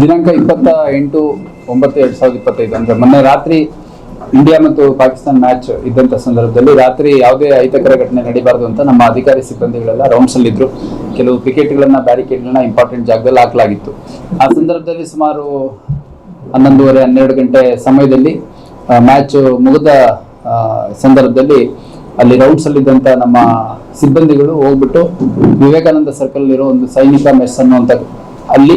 ದಿನಾಂಕ ಇಪ್ಪತ್ತ ಎಂಟು ಒಂಬತ್ತು ಎರಡ್ ಸಾವಿರದ ಇಪ್ಪತ್ತೈದು ಅಂದ್ರೆ ಮೊನ್ನೆ ರಾತ್ರಿ ಇಂಡಿಯಾ ಮತ್ತು ಪಾಕಿಸ್ತಾನ ಮ್ಯಾಚ್ ಇದ್ದಂತ ಸಂದರ್ಭದಲ್ಲಿ ರಾತ್ರಿ ಯಾವುದೇ ಅಹಿತಕರ ಘಟನೆ ನಡೀಬಾರದು ಅಂತ ನಮ್ಮ ಅಧಿಕಾರಿ ಸಿಬ್ಬಂದಿಗಳೆಲ್ಲ ರೌಂಡ್ಸ್ ಅಲ್ಲಿ ಇದ್ರು. ಕೆಲವು ಕ್ರಿಕೆಟ್ಗಳನ್ನ ಬ್ಯಾರಿಕೇಡ್ಗಳನ್ನ ಇಂಪಾರ್ಟೆಂಟ್ ಜಾಗದಲ್ಲಿ ಹಾಕಲಾಗಿತ್ತು. ಆ ಸಂದರ್ಭದಲ್ಲಿ ಸುಮಾರು ಹನ್ನೊಂದುವರೆ, ಹನ್ನೆರಡು ಗಂಟೆ ಸಮಯದಲ್ಲಿ ಮ್ಯಾಚ್ ಮುಗಿದ ಸಂದರ್ಭದಲ್ಲಿ ಅಲ್ಲಿ ರೌಂಡ್ಸ್ ಅಲ್ಲಿದ್ದಂತ ನಮ್ಮ ಸಿಬ್ಬಂದಿಗಳು ಹೋಗ್ಬಿಟ್ಟು ವಿವೇಕಾನಂದ ಸರ್ಕಲ್ ಇರೋ ಒಂದು ಸೈನಿಕ ಮೆಸ್ ಅನ್ನುವಂಥ ಅಲ್ಲಿ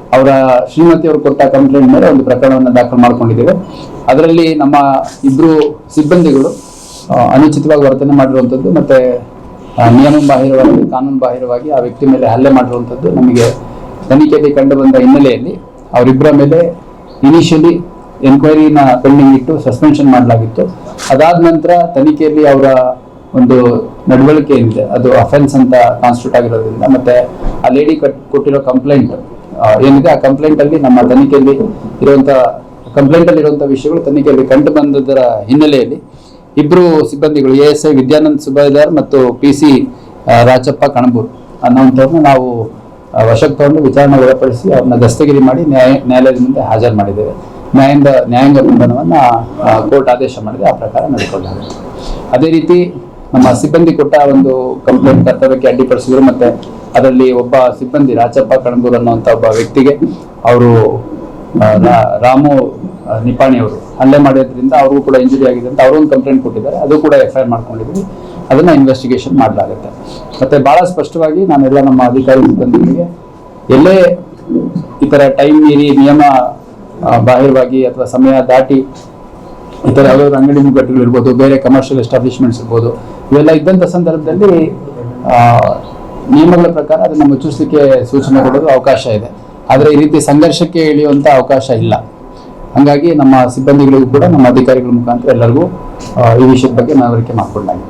ಅವರ ಶ್ರೀಮತಿ ಅವರು ಕೊಟ್ಟ ಕಂಪ್ಲೇಂಟ್ ಮೇಲೆ ಒಂದು ಪ್ರಕರಣವನ್ನು ದಾಖಲು ಮಾಡ್ಕೊಂಡಿದ್ದೇವೆ. ಅದರಲ್ಲಿ ನಮ್ಮ ಇಬ್ರು ಸಿಬ್ಬಂದಿಗಳು ಅನುಚಿತವಾಗಿ ವರ್ತನೆ ಮಾಡಿರುವಂಥದ್ದು ಮತ್ತೆ ನಿಯಮ ಬಾಹಿರವಾಗಿ ಕಾನೂನು ಬಾಹಿರವಾಗಿ ಆ ವ್ಯಕ್ತಿ ಮೇಲೆ ಹಲ್ಲೆ ಮಾಡಿರುವಂಥದ್ದು ನಮಗೆ ತನಿಖೆಯಲ್ಲಿ ಕಂಡು ಬಂದ ಹಿನ್ನೆಲೆಯಲ್ಲಿ ಅವರಿಬ್ಬರ ಮೇಲೆ ಇನಿಷಿಯಲಿ ಎನ್ಕ್ವೈರಿನ ಪೆಂಡಿಂಗ್ ಇಟ್ಟು ಸಸ್ಪೆನ್ಷನ್ ಮಾಡಲಾಗಿತ್ತು. ಅದಾದ ನಂತರ ತನಿಖೆಯಲ್ಲಿ ಅವರ ಒಂದು ನಡವಳಿಕೆ ಏನಿದೆ, ಅದು ಅಫೆನ್ಸ್ ಅಂತ ಕಾನ್ಸ್ಟಿಟ್ಯೂಟ್ ಆಗಿರೋದ್ರಿಂದ, ಮತ್ತೆ ಆ ಲೇಡಿ ಕೊಟ್ಟಿರೋ ಕಂಪ್ಲೇಂಟ್ ಏನಿದೆ, ಆ ಕಂಪ್ಲೇಂಟ್ ಅಲ್ಲಿ ನಮ್ಮ ತನಿಖೆಯಲ್ಲಿ ಇರುವಂತ ಕಂಪ್ಲೇಂಟ್ ಅಲ್ಲಿ ಇರುವಂತಹ ವಿಷಯಗಳು ತನಿಖೆಯಲ್ಲಿ ಕಂಡು ಬಂದದರ ಹಿನ್ನೆಲೆಯಲ್ಲಿ ಇಬ್ರು ಸಿಬ್ಬಂದಿಗಳು, A S I Vidyanand Subedar ಮತ್ತು ಪಿ ಸಿ ರಾಜಪ್ಪ ಕಣಬೂರ್ ಅನ್ನೋಂಥವ್ರನ್ನ ನಾವು ವಶಕ್ಕೆ ತಗೊಂಡು ವಿಚಾರಣೆ ಒಳಪಡಿಸಿ ಅವ್ರನ್ನ ದಸ್ತಗಿರಿ ಮಾಡಿ ನ್ಯಾಯ ನ್ಯಾಯಾಲಯದ ಮುಂದೆ ಹಾಜರು ಮಾಡಿದ್ದೇವೆ. ನ್ಯಾಯಾಂಗ ನ್ಯಾಯಾಂಗ ಬಂಧನವನ್ನ ಕೋರ್ಟ್ ಆದೇಶ ಮಾಡಿದೆ. ಆ ಪ್ರಕಾರ ನಡೆದುಕೊಳ್ಳಲಾಗುತ್ತೆ ಅದೇ ರೀತಿ ನಮ್ಮ ಸಿಬ್ಬಂದಿ ಕೊಟ್ಟ ಒಂದು ಕಂಪ್ಲೇಂಟ್ ಕರ್ತವ್ಯಕ್ಕೆ ಅಡ್ಡಿಪಡಿಸಿದ್ರು ಮತ್ತೆ ಅದರಲ್ಲಿ ಒಬ್ಬ ಸಿಬ್ಬಂದಿ ರಾಚಪ್ಪ ಕಣಬೂರ್ ಅನ್ನುವಂಥ ಒಬ್ಬ ವ್ಯಕ್ತಿಗೆ ಅವರು ರಾಮು ನಿಪಾಣಿ ಅವರು ಹಲ್ಲೆ ಮಾಡಿದ್ರಿಂದ ಅವ್ರಿಗೂ ಕೂಡ ಇಂಜುರಿ ಆಗಿದೆ ಅಂತ ಅವರು ಒಂದು ಕಂಪ್ಲೇಂಟ್ ಕೊಟ್ಟಿದ್ದಾರೆ. ಅದು ಕೂಡ ಎಫ್ ಐ ಆರ್ ಮಾಡ್ಕೊಂಡಿದ್ವಿ ಅದನ್ನ ಇನ್ವೆಸ್ಟಿಗೇಷನ್ ಮಾಡಲಾಗುತ್ತೆ. ಮತ್ತೆ ಬಹಳ ಸ್ಪಷ್ಟವಾಗಿ ನಾನೆಲ್ಲ ನಮ್ಮ ಅಧಿಕಾರಿ ಸಿಬ್ಬಂದಿಗಳಿಗೆ ಎಲ್ಲೇ ಈ ತರ ಟೈಮ್ ಮೀರಿ ನಿಯಮ ಬಾಹಿರವಾಗಿ ಅಥವಾ ಸಮಯ ದಾಟಿ ಈ ಥರ ಯಾವ್ದಾದ್ರು ಅಂಗಡಿ ಮುಗ್ಗಟ್ಟುಗಳು ಇರ್ಬೋದು, ಬೇರೆ ಕಮರ್ಷಿಯಲ್ ಎಸ್ಟಾಬ್ಲಿಷ್ಮೆಂಟ್ಸ್ ಇರ್ಬೋದು ಇವೆಲ್ಲ ಇದ್ದಂಥ ಸಂದರ್ಭದಲ್ಲಿ ನಿಯಮಗಳ ಪ್ರಕಾರ ಅದನ್ನು ಮುಚ್ಚಿಸಲಿಕ್ಕೆ ಸೂಚನೆ ಕೊಡೋದು ಅವಕಾಶ ಇದೆ. ಆದರೆ ಈ ರೀತಿ ಸಂಘರ್ಷಕ್ಕೆ ಇಳಿಯುವಂಥ ಅವಕಾಶ ಇಲ್ಲ. ಹಾಗಾಗಿ ನಮ್ಮ ಸಿಬ್ಬಂದಿಗಳಿಗೂ ಕೂಡ ನಮ್ಮ ಅಧಿಕಾರಿಗಳ ಮುಖಾಂತರ ಎಲ್ಲರಿಗೂ ಈ ವಿಷಯದ ಬಗ್ಗೆ ಮನವರಿಕೆ ಮಾಡಿಕೊಂಡಾಗಿದೆ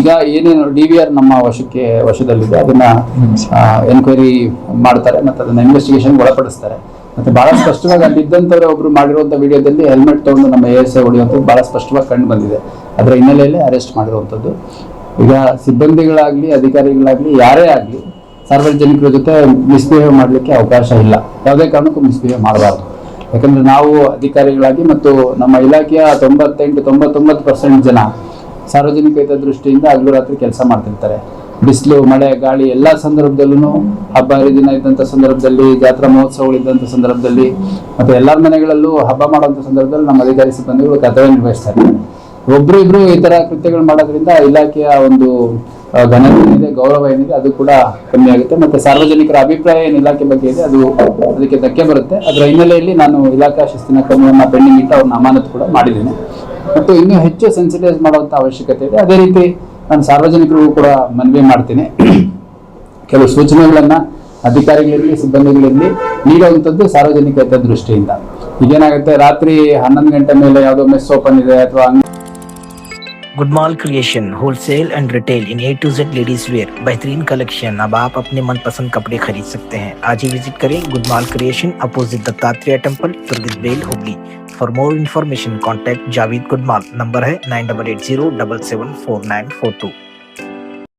ಈಗ ಏನೇನು ಡಿ ವಿ ಆರ್ ನಮ್ಮ ವಶಕ್ಕೆ ವಶದಲ್ಲಿದೆ ಅದನ್ನ ಎನ್ಕ್ವೈರಿ ಮಾಡ್ತಾರೆ ಮತ್ತೆ ಅದನ್ನ ಇನ್ವೆಸ್ಟಿಗೇಷನ್ ಒಳಪಡಿಸ್ತಾರೆ. ಮತ್ತೆ ಬಹಳ ಸ್ಪಷ್ಟವಾಗಿ ಅಲ್ಲಿ ಇದ್ದಂತವ್ರೆ ಒಬ್ರು ಮಾಡಿರುವಂತ ವಿಡಿಯೋದಲ್ಲಿ ಹೆಲ್ಮೆಟ್ ತಗೊಂಡು ನಮ್ಮ ಎ ಎಸ್ ಐ ಹೊಡೆಯುವಂಥದ್ದು ಬಹಳ ಸ್ಪಷ್ಟವಾಗಿ ಕಂಡು ಬಂದಿದೆ. ಅದರ ಹಿನ್ನೆಲೆಯಲ್ಲಿ ಅರೆಸ್ಟ್ ಮಾಡಿರುವಂಥದ್ದು. ಈಗ ಸಿಬ್ಬಂದಿಗಳಾಗ್ಲಿ, ಅಧಿಕಾರಿಗಳಾಗ್ಲಿ, ಯಾರೇ ಆಗಲಿ ಸಾರ್ವಜನಿಕರ ಜೊತೆ ಮಿಸ್ಬಿಹೇವ್ ಮಾಡಲಿಕ್ಕೆ ಅವಕಾಶ ಇಲ್ಲ. ಯಾವುದೇ ಕಾರಣಕ್ಕೂ ಮಿಸ್ಬಿಹೇವ್ ಮಾಡಬಾರ್ದು. ಯಾಕಂದ್ರೆ ನಾವು ಅಧಿಕಾರಿಗಳಾಗಿ ಮತ್ತು ನಮ್ಮ ಇಲಾಖೆಯ ತೊಂಬತ್ತೆಂಟು ತೊಂಬತ್ತೊಂಬತ್ತು ಪರ್ಸೆಂಟ್ ಜನ ಸಾರ್ವಜನಿಕ ಹಿತದೃಷ್ಟಿಯಿಂದ ಹಗಲು ರಾತ್ರಿ ಕೆಲಸ ಮಾಡ್ತಿರ್ತಾರೆ. ಬಿಸಿಲು, ಮಳೆ, ಗಾಳಿ ಎಲ್ಲ ಸಂದರ್ಭದಲ್ಲೂ ಹಬ್ಬ, ಹರಿದಿನ ಇದ್ದಂಥ ಸಂದರ್ಭದಲ್ಲಿ, ಜಾತ್ರಾ ಮಹೋತ್ಸವಗಳಿದ್ದಂಥ ಸಂದರ್ಭದಲ್ಲಿ, ಮತ್ತೆ ಎಲ್ಲರ ಮನೆಗಳಲ್ಲೂ ಹಬ್ಬ ಮಾಡುವಂಥ ಸಂದರ್ಭದಲ್ಲಿ ನಮ್ಮ ಅಧಿಕಾರಿ ಸಿಬ್ಬಂದಿಗಳು ಕರ್ತವ್ಯ ನಿರ್ವಹಿಸ್ತಾರೆ. ಒಬ್ರು ಈ ಥರ ಕೃತ್ಯಗಳು ಮಾಡೋದ್ರಿಂದ ಇಲಾಖೆಯ ಒಂದು ಘನತೆ ಏನಿದೆ, ಗೌರವ ಏನಿದೆ, ಅದು ಕೂಡ ಕಮ್ಮಿ ಆಗುತ್ತೆ. ಮತ್ತೆ ಸಾರ್ವಜನಿಕರ ಅಭಿಪ್ರಾಯ ಏನು ಇಲಾಖೆ ಬಗ್ಗೆ ಇದೆ, ಅದು ಅದಕ್ಕೆ ಧಕ್ಕೆ ಬರುತ್ತೆ. ಅದರ ಹಿನ್ನೆಲೆಯಲ್ಲಿ ನಾನು ಇಲಾಖಾ ಶಿಸ್ತಿನ ಕ್ರಮವನ್ನು ಪೆಂಡಿಂಗ್ ಇಟ್ಟು ಅವ್ರನ್ನ ಅಮಾನತು ಕೂಡ ಮಾಡಿದ್ದೀನಿ. ಮತ್ತು ಇನ್ನೂ ಹೆಚ್ಚು ಸೆನ್ಸಿಟೈಸ್ ಮಾಡುವಂಥ ಅವಶ್ಯಕತೆ ಇದೆ. ಅದೇ ರೀತಿ ನಾನು ಸಾರ್ವಜನಿಕರಿಗೂ ಕೂಡ ಮನವಿ ಮಾಡ್ತೀನಿ. ಕೆಲವು ಸೂಚನೆಗಳನ್ನ ಅಧಿಕಾರಿಗಳಿರಲಿ ಸಿಬ್ಬಂದಿಗಳಿರಲಿ ನೀಡುವಂಥದ್ದು ಸಾರ್ವಜನಿಕ ಹಿತದೃಷ್ಟಿಯಿಂದ. ಈಗೇನಾಗುತ್ತೆ, ರಾತ್ರಿ ಹನ್ನೊಂದು ಗಂಟೆ ಮೇಲೆ ಯಾವುದೋ ಮೆಸ್ ಓಪನ್ ಇದೆ ಅಥವಾ Gudmal creation wholesale and retail in A to Z ladies wear बेहतरीन कलेक्शन अब आप अपने मनपसंद कपड़े खरीद सकते हैं। आज ही विज़िट करें Gudmal creation, opposite Dattatreya temple तुर्गित bell Hubli for more information contact Javed Gudmal. Number है nine double eight zero double seven four nine four two.